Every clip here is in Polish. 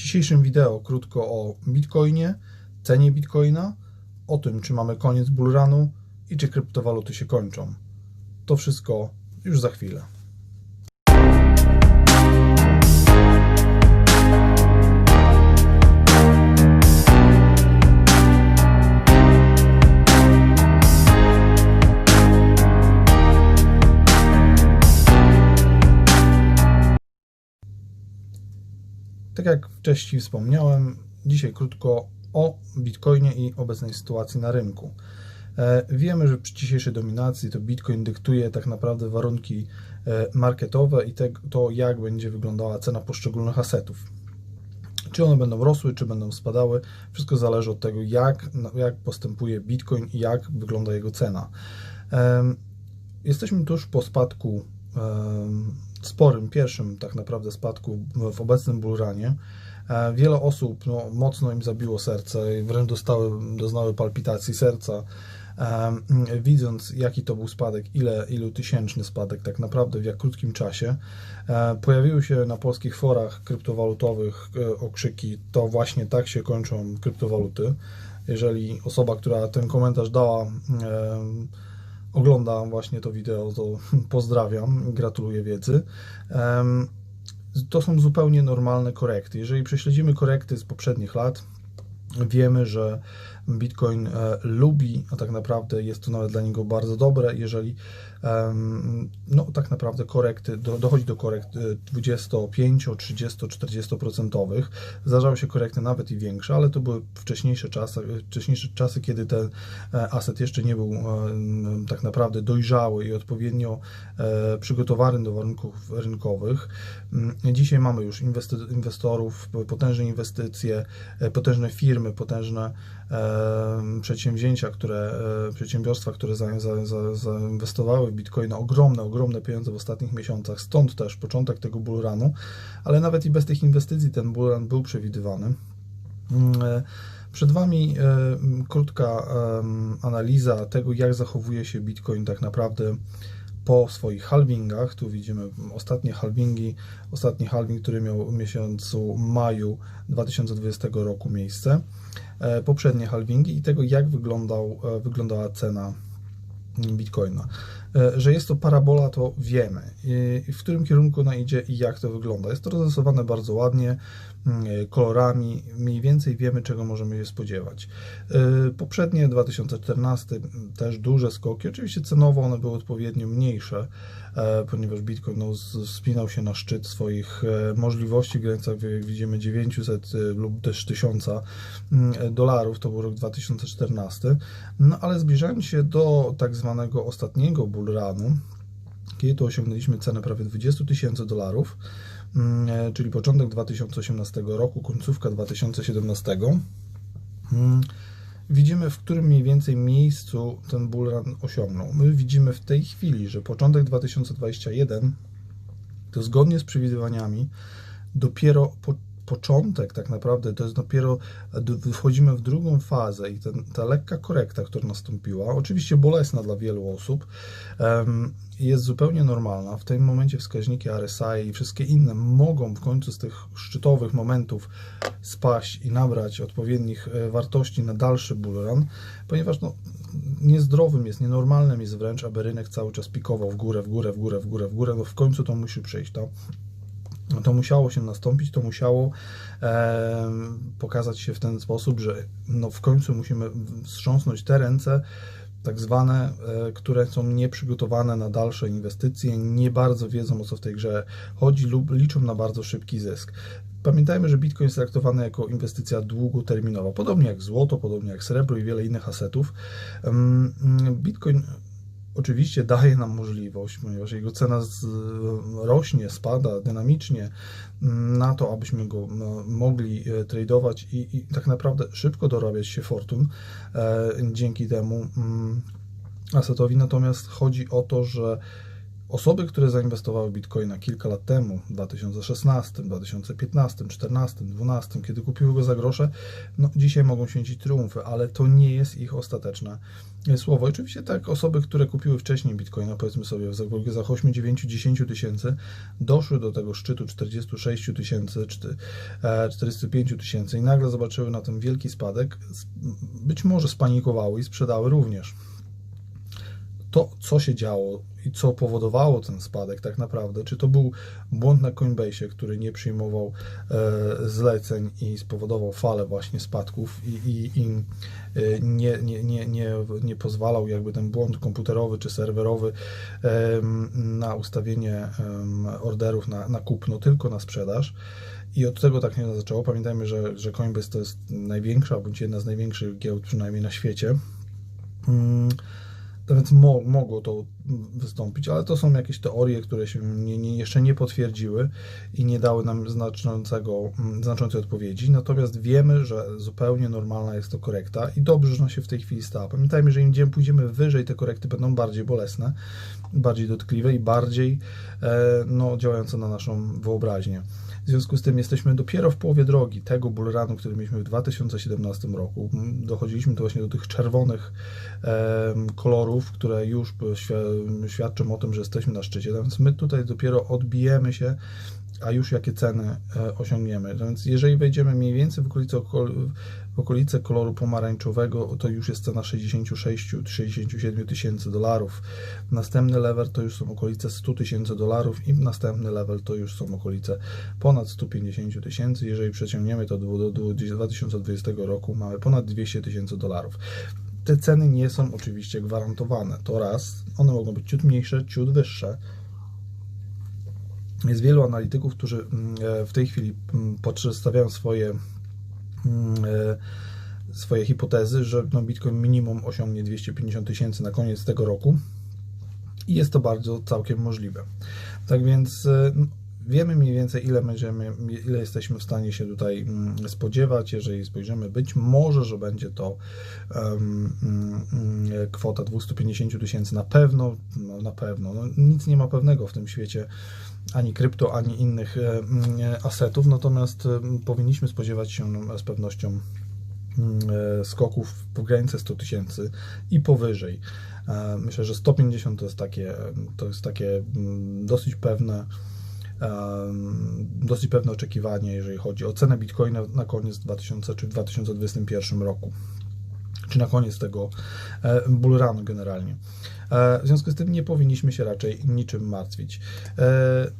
dzisiejszym wideo krótko o Bitcoinie, cenie Bitcoina, o tym, czy mamy koniec bullrunu i czy kryptowaluty się kończą. To wszystko już za chwilę. Tak jak wcześniej wspomniałem, dzisiaj krótko o Bitcoinie i obecnej sytuacji na rynku. E, Wiemy, że przy dzisiejszej dominacji to Bitcoin dyktuje tak naprawdę warunki e, marketowe i to, jak będzie wyglądała cena poszczególnych asetów. Czy one będą rosły, czy będą spadały, wszystko zależy od tego, jak, jak postępuje Bitcoin i jak wygląda jego cena. Em, Jesteśmy tuż po spadku, sporym, pierwszym tak naprawdę spadku w obecnym bullrunie. E, Wiele osób no, mocno im zabiło serce i wręcz dostały, doznały palpitacji serca, em, widząc jaki to był spadek, ile, ilu tysięczny spadek tak naprawdę w jak krótkim czasie. E, Pojawiły się na polskich forach kryptowalutowych e, okrzyki, to właśnie tak się kończą kryptowaluty. Jeżeli osoba, która ten komentarz dała, ogląda właśnie to wideo, to pozdrawiam, gratuluję wiedzy. To są zupełnie normalne korekty. Jeżeli prześledzimy korekty z poprzednich lat, wiemy, że Bitcoin e, lubi, a tak naprawdę jest to nawet dla niego bardzo dobre, jeżeli no tak naprawdę korekty, do, dochodzi do korekt e, 25, 30, 40%. Zdarzały się korekty nawet i większe, ale to były wcześniejsze czasy, wcześniejsze czasy kiedy ten e, aset jeszcze nie był e, tak naprawdę dojrzały i odpowiednio e, przygotowany do warunków rynkowych. Mm, Dzisiaj mamy już inwestorów, potężne inwestycje, e, potężne firmy, potężne e, przedsięwzięcia, które, e, przedsiębiorstwa, które za, za, za, zainwestowały w Bitcoina ogromne, ogromne pieniądze w ostatnich miesiącach. Stąd też początek tego bullrunu, ale nawet i bez tych inwestycji ten bullrun był przewidywany. Mm, e, Przed Wami e, krótka analiza tego, jak zachowuje się Bitcoin tak naprawdę po swoich halvingach. Tu widzimy ostatnie halvingi, ostatni halving, który miał w miesiącu maju 2020 roku miejsce, e, poprzednie halvingi i tego, jak wyglądał, e, wyglądała cena Bitcoina. E, Że jest to parabola, to wiemy. W którym kierunku ona idzie i jak to wygląda. Jest to rozrysowane bardzo ładnie, mm, e, kolorami. Mniej więcej wiemy, czego możemy się spodziewać. E, Poprzednie 2014 m, też duże skoki. Oczywiście cenowo one były odpowiednio mniejsze, ponieważ Bitcoin no, wspinał się na szczyt swoich możliwości w granicach, widzimy, 900 e, lub też 1000 mm, dolarów. To był rok 2014. No ale zbliżając się do tak zwanego ostatniego bullrunu, kiedy to osiągnęliśmy cenę prawie 20 tysięcy dolarów, mm, e, czyli początek 2018 roku, końcówka 2017, mm, widzimy w którym mniej więcej miejscu ten bullrun osiągnął. My widzimy w tej chwili, że początek 2021 to zgodnie z przewidywaniami dopiero po, początek tak naprawdę, to jest dopiero, wchodzimy w drugą fazę i ten, ta lekka korekta, która nastąpiła, oczywiście bolesna dla wielu osób, jest zupełnie normalna. W tym momencie wskaźniki RSI i wszystkie inne mogą w końcu z tych szczytowych momentów spaść i nabrać odpowiednich e, wartości na dalszy bullrun, ponieważ no, niezdrowym jest, nienormalnym jest wręcz, aby rynek cały czas pikował w górę, w górę, w górę, w górę, w górę, no w końcu to musi przyjść. To, to musiało się nastąpić, to musiało em, pokazać się w ten sposób, że no w końcu musimy wstrząsnąć te ręce, tak zwane, e, które są nieprzygotowane na dalsze inwestycje, nie bardzo wiedzą o co w tej grze chodzi lub liczą na bardzo szybki zysk. Pamiętajmy, że Bitcoin jest traktowany jako inwestycja długoterminowa, podobnie jak złoto, podobnie jak srebro i wiele innych asetów. Em, Bitcoin oczywiście daje nam możliwość, ponieważ jego cena rośnie, spada dynamicznie mm, na to, abyśmy go mogli e, tradować i, i tak naprawdę szybko dorabiać się fortun e, dzięki temu mm, asetowi. Natomiast chodzi o to, że Osoby, które zainwestowały w Bitcoina kilka lat temu, w 2016, 2015, 2014, 2012, kiedy kupiły go za grosze, no dzisiaj mogą święcić triumfy, ale to nie jest ich ostateczne słowo. oczywiście tak, osoby, które kupiły wcześniej Bitcoina, powiedzmy sobie za 8, 9, 10 tysięcy, doszły do tego szczytu 46 tysięcy, 45 tysięcy i nagle zobaczyły na tym wielki spadek, być może spanikowały i sprzedały również to, co się działo i co powodowało ten spadek tak naprawdę, czy to był błąd na Coinbase, który nie przyjmował e, zleceń i spowodował falę właśnie spadków i, i, i e, nie, nie, nie, nie, nie pozwalał jakby ten błąd komputerowy czy serwerowy e, na ustawienie e, orderów na, na kupno, tylko na sprzedaż. I od tego tak nie zaczęło. Pamiętajmy, że, że Coinbase to jest największa, bądź jedna z największych giełd przynajmniej na świecie. Hmm więc mo, mogło to wystąpić, ale to są jakieś teorie, które się nie, nie, jeszcze nie potwierdziły i nie dały nam znaczącego, mm, znaczącej odpowiedzi. Natomiast wiemy, że zupełnie normalna jest to korekta i dobrze, że ona się w tej chwili stała. Pamiętajmy, że im pójdziemy wyżej, te korekty będą bardziej bolesne, bardziej dotkliwe i bardziej e, no, działające na naszą wyobraźnię. W związku z tym jesteśmy dopiero w połowie drogi tego bullrunu, który mieliśmy w 2017 roku. Dochodziliśmy to właśnie do tych czerwonych kolorów, które już świadczą o tym, że jesteśmy na szczycie. Więc my tutaj dopiero odbijemy się a już jakie ceny e, osiągniemy. Więc jeżeli wejdziemy mniej więcej w okolice, w okolice koloru pomarańczowego, to już jest cena 66-67 tysięcy dolarów. Następny level to już są okolice 100 tysięcy dolarów i następny level to już są okolice ponad 150 tysięcy. Jeżeli przeciągniemy to do, do 2020 roku, mamy ponad 200 tysięcy dolarów. Te ceny nie są oczywiście gwarantowane. To raz, one mogą być ciut mniejsze, ciut wyższe, jest wielu analityków, którzy mm, e, w tej chwili mm, przedstawiają swoje, mm, e, swoje hipotezy, że no Bitcoin minimum osiągnie 250 tysięcy na koniec tego roku i jest to bardzo całkiem możliwe. Tak więc e, wiemy mniej więcej, ile będziemy, ile jesteśmy w stanie się tutaj spodziewać. Jeżeli spojrzymy, być może, że będzie to um, kwota 250 tysięcy na pewno, no, na pewno. No, nic nie ma pewnego w tym świecie ani krypto, ani innych e, e, asetów, natomiast e, powinniśmy spodziewać się no, z pewnością skoków w granice 100 tysięcy i powyżej. Myślę, że 150 to jest takie, to jest takie dosyć pewne, dosyć pewne oczekiwanie, jeżeli chodzi o cenę Bitcoina na koniec 2000 czy 2021 roku, czy na koniec tego bullrunu generalnie. E, w związku z tym nie powinniśmy się raczej niczym martwić. E,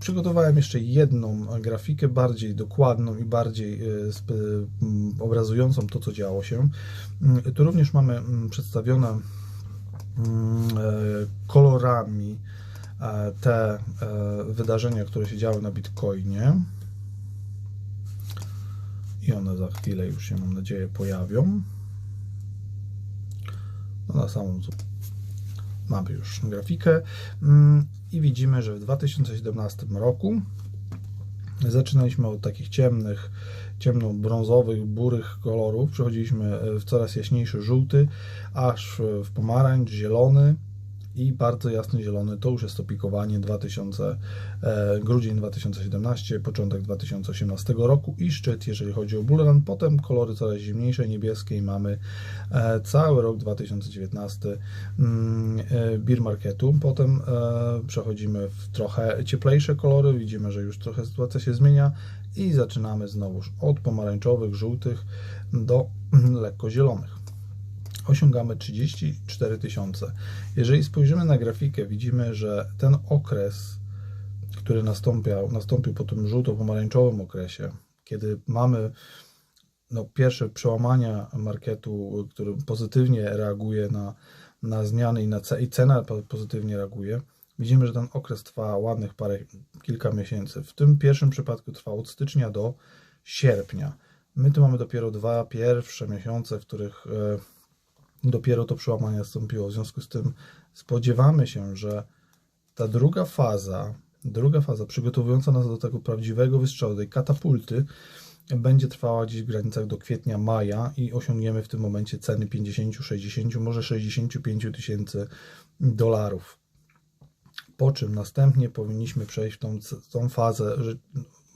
przygotowałem jeszcze jedną grafikę, bardziej dokładną i bardziej e, obrazującą to, co działo się. Mm, tu również mamy mm, przedstawione mm, kolorami te wydarzenia, które się działy na Bitcoinie. I one za chwilę już się, mam nadzieję, pojawią. No na samą Mamy już grafikę mm, i widzimy, że w 2017 roku zaczynaliśmy od takich ciemnych, ciemno-brązowych, burych kolorów, przechodziliśmy w coraz jaśniejszy żółty, aż w pomarańcz, zielony, i bardzo jasny zielony to już jest to pikowanie 2000, e, grudzień 2017, początek 2018 roku i szczyt, jeżeli chodzi o bullrun. Potem kolory coraz zimniejsze, niebieskie i mamy e, cały rok 2019 mm, e, beer marketu. Potem e, przechodzimy w trochę cieplejsze kolory, widzimy, że już trochę sytuacja się zmienia i zaczynamy znowuż od pomarańczowych, żółtych do lekko zielonych osiągamy 34 tysiące. Jeżeli spojrzymy na grafikę, widzimy, że ten okres, który nastąpił, nastąpił po tym żółto-pomarańczowym okresie, kiedy mamy no, pierwsze przełamania marketu, który pozytywnie reaguje na, na zmiany i, na i cena pozytywnie reaguje, widzimy, że ten okres trwa ładnych parę, kilka miesięcy. W tym pierwszym przypadku trwa od stycznia do sierpnia. My tu mamy dopiero dwa pierwsze miesiące, w których e, dopiero to przełamanie nastąpiło. W związku z tym spodziewamy się, że ta druga faza, druga faza przygotowująca nas do tego prawdziwego wystrzału, tej katapulty, będzie trwała gdzieś w granicach do kwietnia, maja i osiągniemy w tym momencie ceny 50, 60, może 65 tysięcy dolarów. po czym następnie powinniśmy przejść w tą, tą fazę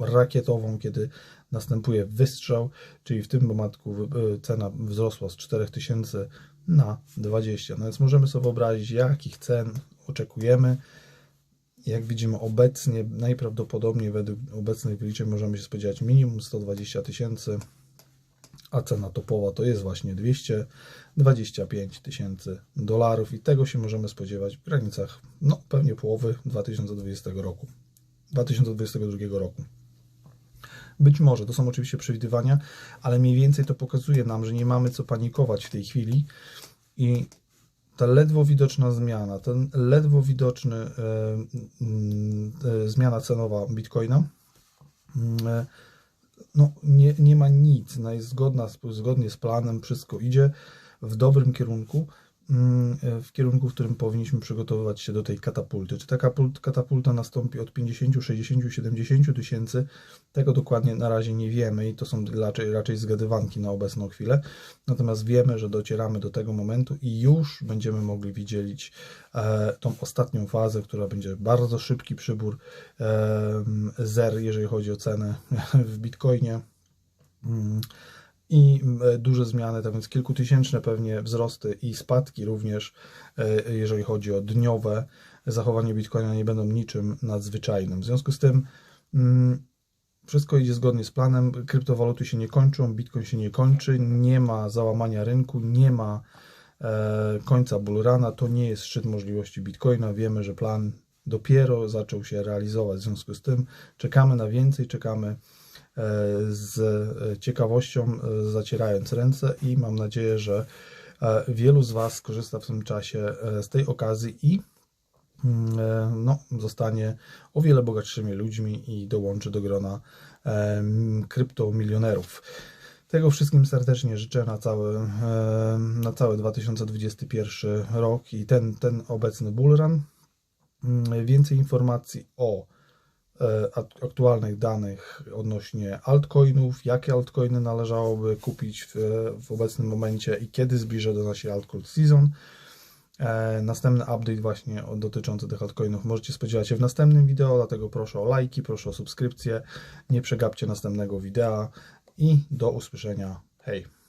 rakietową, kiedy następuje wystrzał, czyli w tym y, cena wzrosła z 4000 na 20. No więc możemy sobie wyobrazić, jakich cen oczekujemy. Jak widzimy obecnie, najprawdopodobniej według obecnych wyliczeń możemy się spodziewać minimum 120 tysięcy, a cena topowa to jest właśnie 225 tysięcy dolarów i tego się możemy spodziewać w granicach, no pewnie połowy 2020 roku, 2022 roku. Być może, to są oczywiście przewidywania, ale mniej więcej to pokazuje nam, że nie mamy co panikować w tej chwili i ta ledwo widoczna zmiana, ten ledwo widoczny e, mm, e, zmiana cenowa Bitcoina, mm, e, no, nie, nie ma nic, ona jest zgodna, zgodnie z planem, wszystko idzie w dobrym kierunku, w kierunku, w którym powinniśmy przygotowywać się do tej katapulty. Czy ta katapulta nastąpi od 50, 60, 70 tysięcy, tego dokładnie na razie nie wiemy i to są raczej, raczej zgadywanki na obecną chwilę. Natomiast wiemy, że docieramy do tego momentu i już będziemy mogli widzieć e, tą ostatnią fazę, która będzie bardzo szybki przybór e, zer, jeżeli chodzi o cenę w Bitcoinie. I e, duże zmiany, tak więc kilkutysięczne pewnie wzrosty i spadki również, e, jeżeli chodzi o dniowe zachowanie Bitcoina, nie będą niczym nadzwyczajnym. W związku z tym mm, wszystko idzie zgodnie z planem, kryptowaluty się nie kończą, Bitcoin się nie kończy, nie ma załamania rynku, nie ma e, końca bullruna, to nie jest szczyt możliwości Bitcoina, wiemy, że plan dopiero zaczął się realizować, w związku z tym czekamy na więcej, czekamy z e, ciekawością, e, zacierając ręce i mam nadzieję, że e, wielu z Was skorzysta w tym czasie e, z tej okazji i mm, e, no, zostanie o wiele bogatszymi ludźmi i dołączy do grona kryptomilionerów. Tego wszystkim serdecznie życzę na cały, na cały 2021 rok i ten, ten obecny bullrun. Mm, Więcej informacji o e, aktualnych danych odnośnie altcoinów, jakie altcoiny należałoby kupić w, w obecnym momencie i kiedy zbliża do nas się altcoin season. E, Następny update właśnie dotyczący tych altcoinów możecie spodziewać się w następnym wideo, dlatego proszę o lajki, proszę o subskrypcję, nie przegapcie następnego wideo i do usłyszenia. Hej!